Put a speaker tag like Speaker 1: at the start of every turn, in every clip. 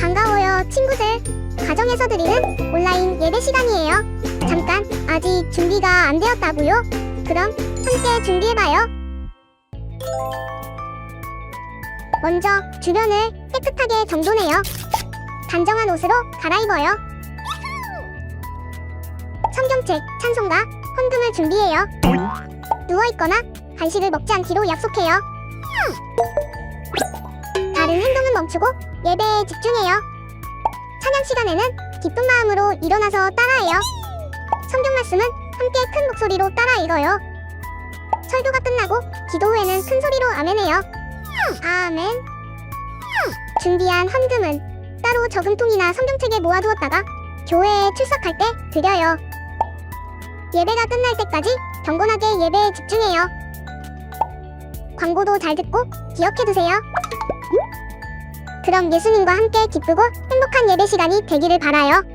Speaker 1: 반가워요, 친구들. 가정에서 드리는 온라인 예배 시간이에요. 잠깐, 아직 준비가 안 되었다고요? 그럼 함께 준비해봐요. 먼저 주변을 깨끗하게 정돈해요. 단정한 옷으로 갈아입어요. 성경책, 찬송가, 헌금을 준비해요. 누워있거나 간식을 먹지 않기로 약속해요. 다른 행동은 멈추고 예배에 집중해요. 찬양 시간에는 기쁜 마음으로 일어나서 따라해요. 성경 말씀은 함께 큰 목소리로 따라 읽어요. 설교가 끝나고 기도 후에는 큰 소리로 아멘해요. 아멘. 준비한 헌금은 따로 저금통이나 성경책에 모아두었다가 교회에 출석할 때 드려요. 예배가 끝날 때까지 경건하게 예배에 집중해요. 광고도 잘 듣고 기억해두세요. 그럼 예수님과 함께 기쁘고 행복한 예배 시간이 되기를 바라요.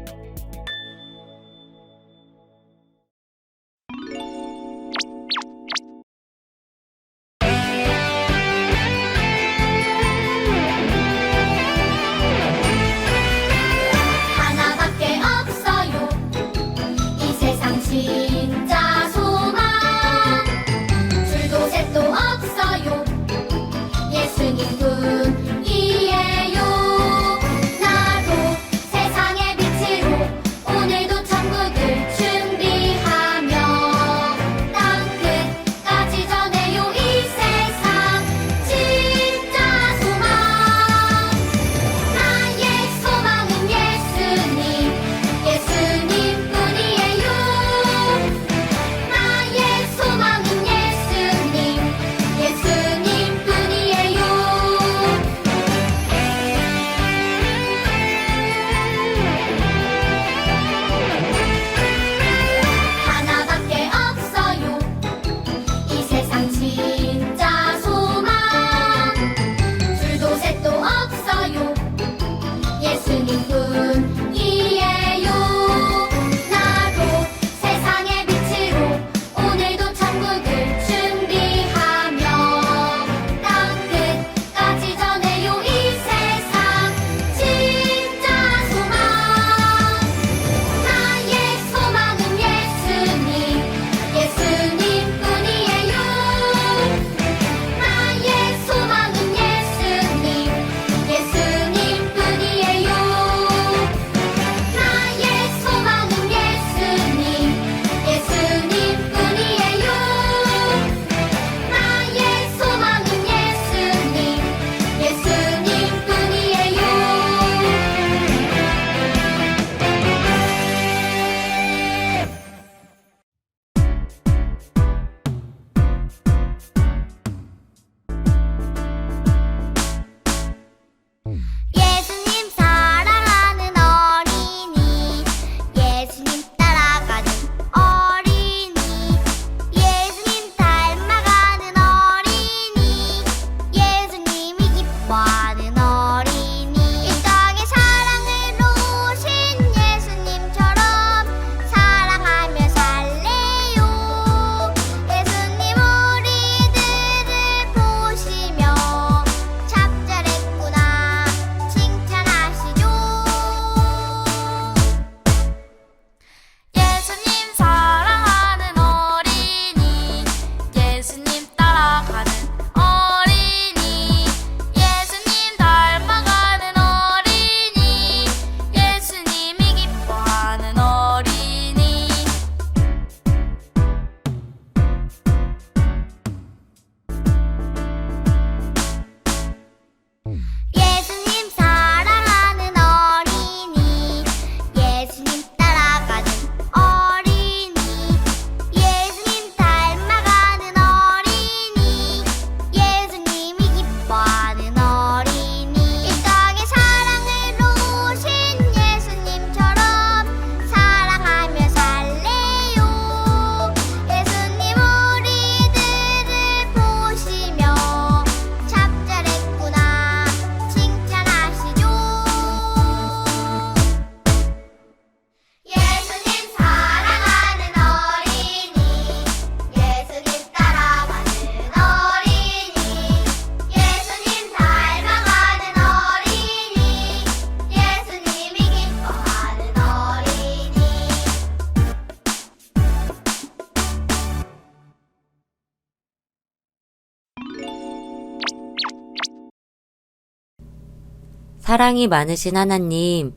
Speaker 2: 사랑이 많으신 하나님,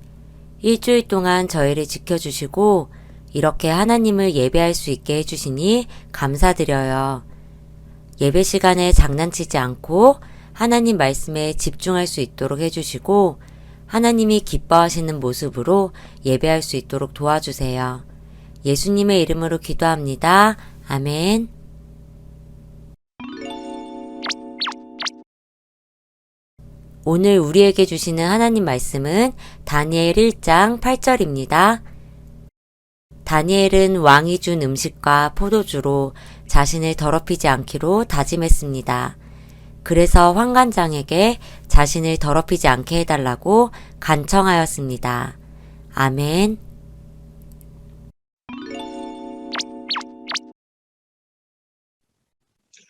Speaker 2: 일주일 동안 저희를 지켜주시고 이렇게 하나님을 예배할 수 있게 해주시니 감사드려요. 예배 시간에 장난치지 않고 하나님 말씀에 집중할 수 있도록 해주시고 하나님이 기뻐하시는 모습으로 예배할 수 있도록 도와주세요. 예수님의 이름으로 기도합니다. 아멘. 오늘 우리에게 주시는 하나님 말씀은 다니엘 1장 8절입니다. 다니엘은 왕이 준 음식과 포도주로 자신을 더럽히지 않기로 다짐했습니다. 그래서 환관장에게 자신을 더럽히지 않게 해달라고 간청하였습니다. 아멘.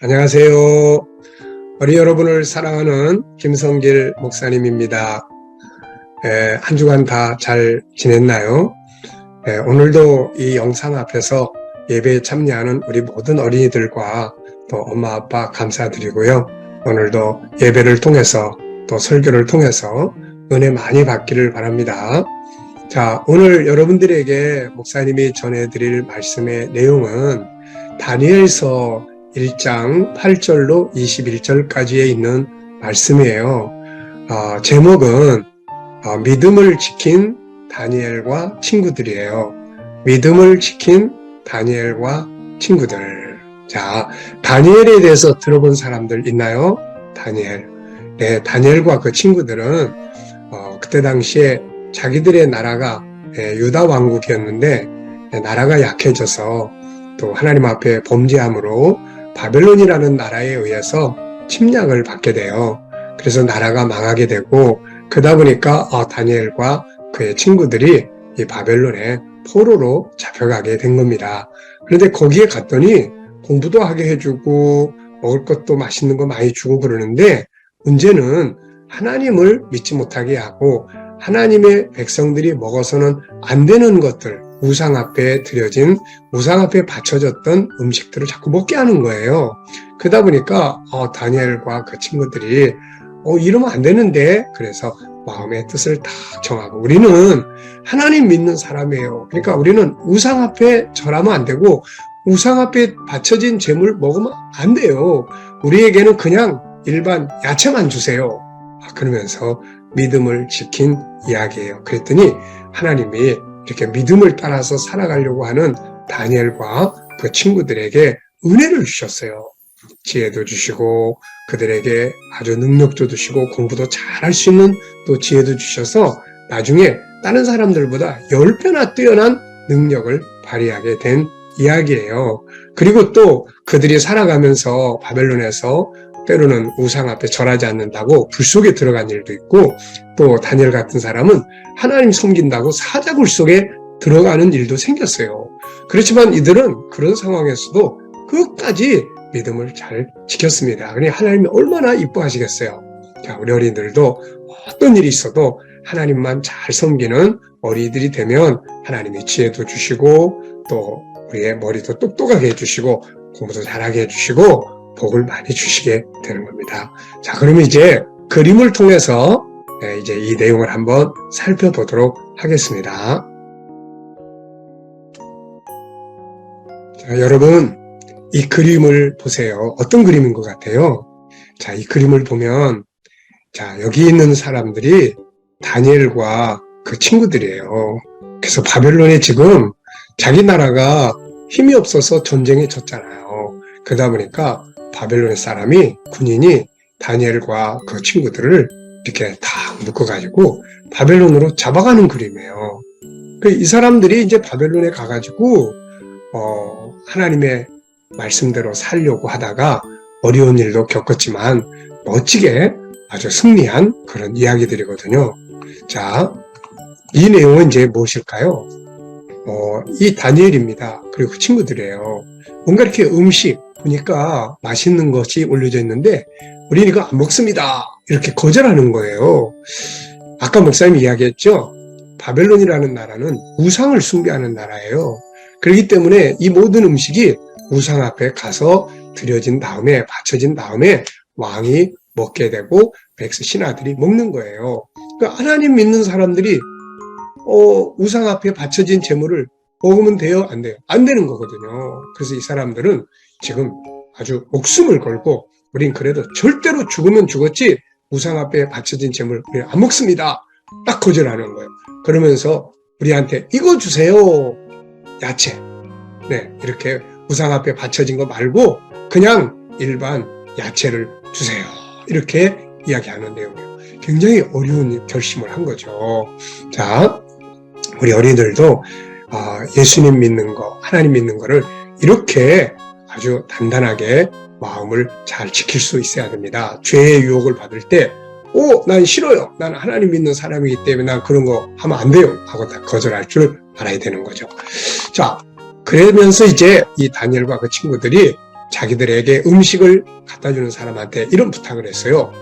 Speaker 3: 안녕하세요. 우리 여러분을 사랑하는 김성길 목사님입니다. 에, 한 주간 다 잘 지냈나요? 에, 오늘도 이 영상 앞에서 예배에 참여하는 우리 모든 어린이들과 또 엄마 아빠 감사드리고요. 오늘도 예배를 통해서 또 설교를 통해서 은혜 많이 받기를 바랍니다. 자, 오늘 여러분들에게 목사님이 전해드릴 말씀의 내용은 다니엘서 1장 8절로 21절까지에 있는 말씀이에요. 어, 제목은 어, 믿음을 지킨 다니엘과 친구들이에요. 믿음을 지킨 다니엘과 친구들. 자, 다니엘에 대해서 들어본 사람들 있나요? 다니엘. 네, 다니엘과 그 친구들은 어, 그때 당시에 자기들의 나라가 예, 유다 왕국이었는데 예, 나라가 약해져서 또 하나님 앞에 범죄함으로 바벨론이라는 나라에 의해서 침략을 받게 돼요. 그래서 나라가 망하게 되고 그러다 보니까 어, 다니엘과 그의 친구들이 이 바벨론에 포로로 잡혀가게 된 겁니다. 그런데 거기에 갔더니 공부도 하게 해주고 먹을 것도 맛있는 거 많이 주고 그러는데 문제는 하나님을 믿지 못하게 하고 하나님의 백성들이 먹어서는 안 되는 것들, 우상 앞에 드려진 우상 앞에 바쳐졌던 음식들을 자꾸 먹게 하는 거예요. 그러다 보니까 어, 다니엘과 그 친구들이 어, 이러면 안 되는데 그래서 마음의 뜻을 딱 정하고 우리는 하나님 믿는 사람이에요. 그러니까 우리는 우상 앞에 절하면 안 되고 우상 앞에 바쳐진 재물 먹으면 안 돼요. 우리에게는 그냥 일반 야채만 주세요. 아, 그러면서 믿음을 지킨 이야기예요. 그랬더니 하나님이 이렇게 믿음을 따라서 살아가려고 하는 다니엘과 그 친구들에게 은혜를 주셨어요. 지혜도 주시고 그들에게 아주 능력도 주시고 공부도 잘할 수 있는 또 지혜도 주셔서 나중에 다른 사람들보다 10배나 뛰어난 능력을 발휘하게 된 이야기예요. 그리고 또 그들이 살아가면서 바벨론에서 때로는 우상 앞에 절하지 않는다고 불 속에 들어간 일도 있고 또 다니엘 같은 사람은 하나님 섬긴다고 사자굴 속에 들어가는 일도 생겼어요. 그렇지만 이들은 그런 상황에서도 끝까지 믿음을 잘 지켰습니다. 그러니 하나님이 얼마나 이뻐하시겠어요. 자, 우리 어린이들도 어떤 일이 있어도 하나님만 잘 섬기는 어린이들이 되면 하나님이 지혜도 주시고 또 우리의 머리도 똑똑하게 해주시고 공부도 잘하게 해주시고 복을 많이 주시게 되는 겁니다. 자, 그러면 이제 그림을 통해서 네, 이제 이 내용을 한번 살펴보도록 하겠습니다. 자, 여러분, 이 그림을 보세요. 어떤 그림인 것 같아요? 자, 이 그림을 보면, 자, 여기 있는 사람들이 다니엘과 그 친구들이에요. 그래서 바벨론에 지금 자기 나라가 힘이 없어서 전쟁에 졌잖아요. 그러다 보니까 바벨론의 사람이, 군인이 다니엘과 그 친구들을 이렇게 다 묶어가지고 바벨론으로 잡아가는 그림이에요. 그이 사람들이 이제 바벨론에 가가지고, 어, 하나님의 말씀대로 살려고 하다가 어려운 일도 겪었지만 멋지게 아주 승리한 그런 이야기들이거든요. 자, 이 내용은 이제 무엇일까요? 어, 이 다니엘입니다. 그리고 그 친구들이에요. 뭔가 이렇게 음식 보니까 맛있는 것이 올려져 있는데 우리는 이거 안 먹습니다. 이렇게 거절하는 거예요. 아까 목사님이 이야기했죠. 바벨론이라는 나라는 우상을 숭배하는 나라예요. 그렇기 때문에 이 모든 음식이 우상 앞에 가서 드려진 다음에 바쳐진 다음에 왕이 먹게 되고 백스 신하들이 먹는 거예요. 그러니까 하나님 믿는 사람들이 어, 우상 앞에 바쳐진 재물을 먹으면 돼요? 안 돼요? 안 되는 거거든요. 그래서 이 사람들은 지금 아주 목숨을 걸고 우린 그래도 절대로 죽으면 죽었지 우상 앞에 바쳐진 재물 우리 안 먹습니다. 딱 거절하는 거예요. 그러면서 우리한테 이거 주세요. 야채. 네, 이렇게 우상 앞에 바쳐진 거 말고 그냥 일반 야채를 주세요. 이렇게 이야기하는 내용이에요. 굉장히 어려운 결심을 한 거죠. 자, 우리 어린이들도 아, 예수님 믿는 거, 하나님 믿는 거를 이렇게 아주 단단하게 마음을 잘 지킬 수 있어야 됩니다. 죄의 유혹을 받을 때, 오, 난 싫어요. 난 하나님 믿는 사람이기 때문에 난 그런 거 하면 안 돼요. 하고 다 거절할 줄 알아야 되는 거죠. 자, 그러면서 이제 이 다니엘과 그 친구들이 자기들에게 음식을 갖다 주는 사람한테 이런 부탁을 했어요.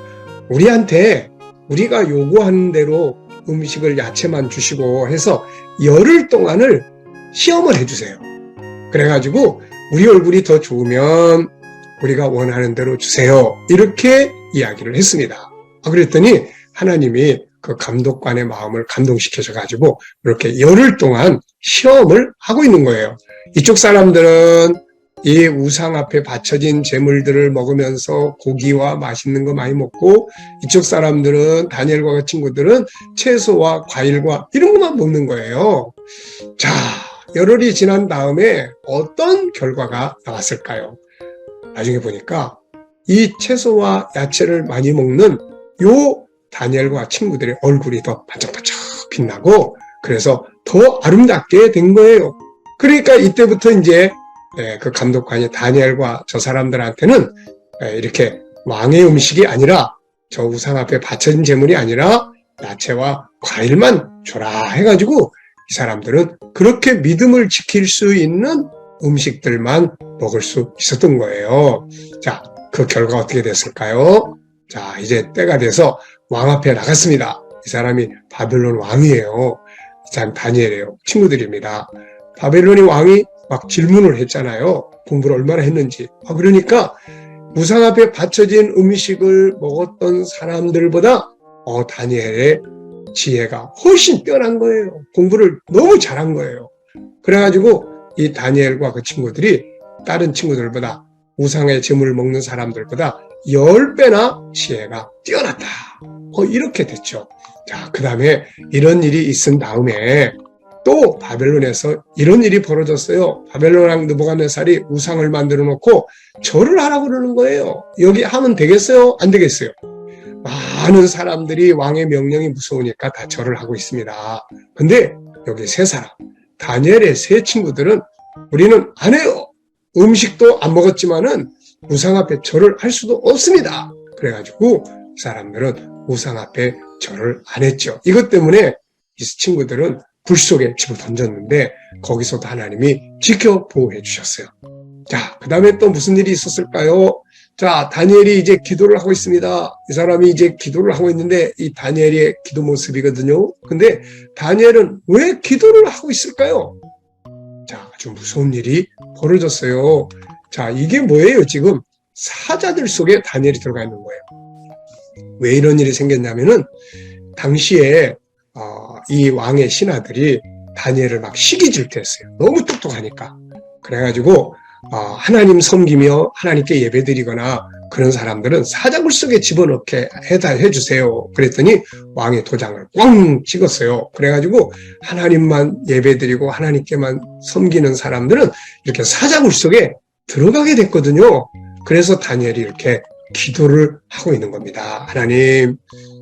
Speaker 3: 우리한테 우리가 요구하는 대로 음식을 야채만 주시고 해서 열흘 동안을 시험을 해주세요. 그래가지고 우리 얼굴이 더 좋으면 우리가 원하는 대로 주세요. 이렇게 이야기를 했습니다. 아, 그랬더니 하나님이 그 감독관의 마음을 감동시켜줘가지고 이렇게 열흘 동안 시험을 하고 있는 거예요. 이쪽 사람들은 이 우상 앞에 바쳐진 재물들을 먹으면서 고기와 맛있는 거 많이 먹고 이쪽 사람들은 다니엘과 그 친구들은 채소와 과일과 이런 것만 먹는 거예요. 자, 열흘이 지난 다음에 어떤 결과가 나왔을까요? 나중에 보니까 이 채소와 야채를 많이 먹는 요 다니엘과 친구들의 얼굴이 더 반짝반짝 빛나고 그래서 더 아름답게 된 거예요. 그러니까 이때부터 이제 예, 그 감독관이 다니엘과 저 사람들한테는 예, 이렇게 왕의 음식이 아니라 저 우상 앞에 바쳐진 재물이 아니라 야채와 과일만 줘라 해가지고 이 사람들은 그렇게 믿음을 지킬 수 있는 음식들만 먹을 수 있었던 거예요. 자, 그 결과 어떻게 됐을까요? 자, 이제 때가 돼서 왕 앞에 나갔습니다. 이 사람이 바벨론 왕이에요. 이 사람 다니엘이에요. 친구들입니다. 바벨론의 왕이 막 질문을 했잖아요. 공부를 얼마나 했는지. 아, 그러니까 우상 앞에 바쳐진 음식을 먹었던 사람들보다 어, 다니엘의 지혜가 훨씬 뛰어난 거예요. 공부를 너무 잘한 거예요. 그래가지고 이 다니엘과 그 친구들이 다른 친구들보다 우상의 재물을 먹는 사람들보다 10배나 지혜가 뛰어났다. 어, 이렇게 됐죠. 자, 그 다음에 이런 일이 있은 다음에 또 바벨론에서 이런 일이 벌어졌어요. 바벨론 왕 느부갓네살이 우상을 만들어 놓고 절을 하라고 그러는 거예요. 여기 하면 되겠어요? 안 되겠어요? 많은 사람들이 왕의 명령이 무서우니까 다 절을 하고 있습니다. 근데 여기 세 사람, 다니엘의 세 친구들은 우리는 안 해요. 음식도 안 먹었지만은 우상 앞에 절을 할 수도 없습니다. 그래가지고 이 사람들은 우상 앞에 절을 안 했죠. 이것 때문에 이 친구들은 불 속에 집을 던졌는데 거기서도 하나님이 지켜 보호해 주셨어요. 자, 그 다음에 또 무슨 일이 있었을까요? 자, 다니엘이 이제 기도를 하고 있습니다. 이 사람이 이제 기도를 하고 있는데 이 다니엘의 기도 모습이거든요. 근데 다니엘은 왜 기도를 하고 있을까요? 자, 아주 무서운 일이 벌어졌어요. 자, 이게 뭐예요? 지금 사자들 속에 다니엘이 들어가 있는 거예요. 왜 이런 일이 생겼냐면은 당시에 어, 이 왕의 신하들이 다니엘을 막 시기 질투했어요. 너무 똑똑하니까. 그래가지고 어, 하나님 섬기며 하나님께 예배드리거나 그런 사람들은 사자굴 속에 집어넣게 해다 해주세요. 그랬더니 왕의 도장을 꽝 찍었어요. 그래가지고 하나님만 예배드리고 하나님께만 섬기는 사람들은 이렇게 사자굴 속에 들어가게 됐거든요. 그래서 다니엘이 이렇게 기도를 하고 있는 겁니다. 하나님,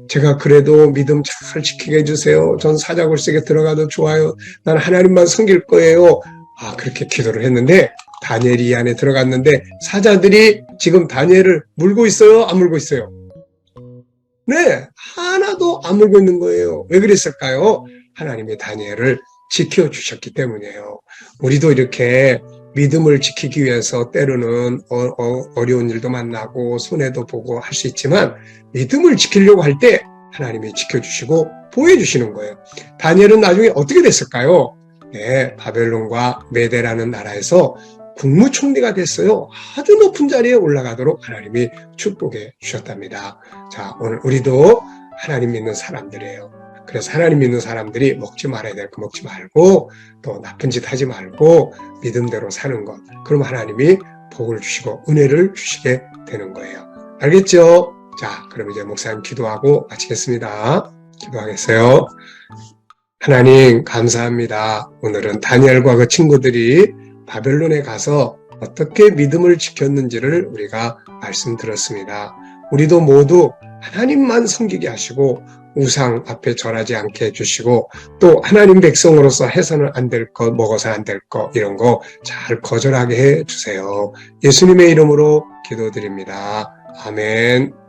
Speaker 3: 제가 그래도 믿음 잘 지키게 해주세요. 전 사자굴 속에 들어가도 좋아요. 난 하나님만 섬길 거예요. 아, 그렇게 기도를 했는데 다니엘이 이 안에 들어갔는데 사자들이 지금 다니엘을 물고 있어요? 안 물고 있어요? 네, 하나도 안 물고 있는 거예요. 왜 그랬을까요? 하나님이 다니엘을 지켜주셨기 때문이에요. 우리도 이렇게 믿음을 지키기 위해서 때로는 어, 려운 일도 만나고 손해도 보고 할 수 있지만 믿음을 지키려고 할 때 하나님이 지켜주시고 보호해주시는 거예요. 다니엘은 나중에 어떻게 됐을까요? 네, 바벨론과 메데라는 나라에서 국무총리가 됐어요. 아주 높은 자리에 올라가도록 하나님이 축복해 주셨답니다. 자, 오늘 우리도 하나님 믿는 사람들이에요. 그래서 하나님 믿는 사람들이 먹지 말아야 될 거 먹지 말고 또 나쁜 짓 하지 말고 믿음대로 사는 것. 그럼 하나님이 복을 주시고 은혜를 주시게 되는 거예요. 알겠죠? 자, 그럼 이제 목사님 기도하고 마치겠습니다. 기도하겠어요. 하나님 감사합니다. 오늘은 다니엘과 그 친구들이 바벨론에 가서 어떻게 믿음을 지켰는지를 우리가 말씀 들었습니다. 우리도 모두 하나님만 섬기게 하시고 우상 앞에 절하지 않게 해주시고 또 하나님 백성으로서 해서는 안 될 것, 먹어서 안 될 것 이런 거 잘 거절하게 해 주세요. 예수님의 이름으로 기도드립니다. 아멘.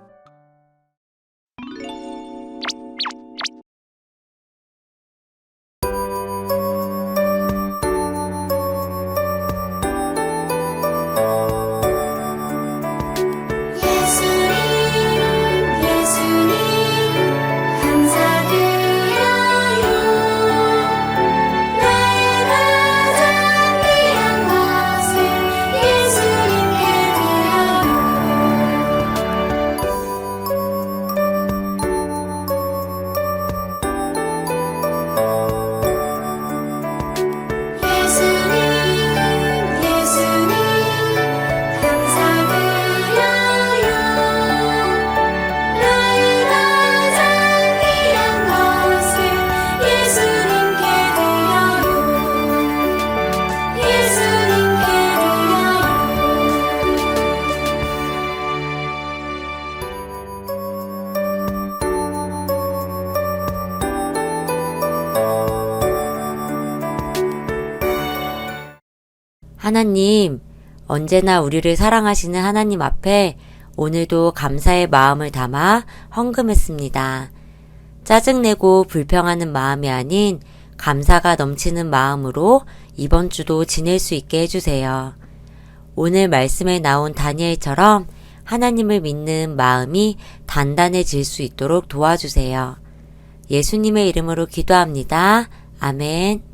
Speaker 2: 하나님, 언제나 우리를 사랑하시는 하나님 앞에 오늘도 감사의 마음을 담아 헌금했습니다. 짜증내고 불평하는 마음이 아닌 감사가 넘치는 마음으로 이번 주도 지낼 수 있게 해주세요. 오늘 말씀에 나온 다니엘처럼 하나님을 믿는 마음이 단단해질 수 있도록 도와주세요. 예수님의 이름으로 기도합니다. 아멘.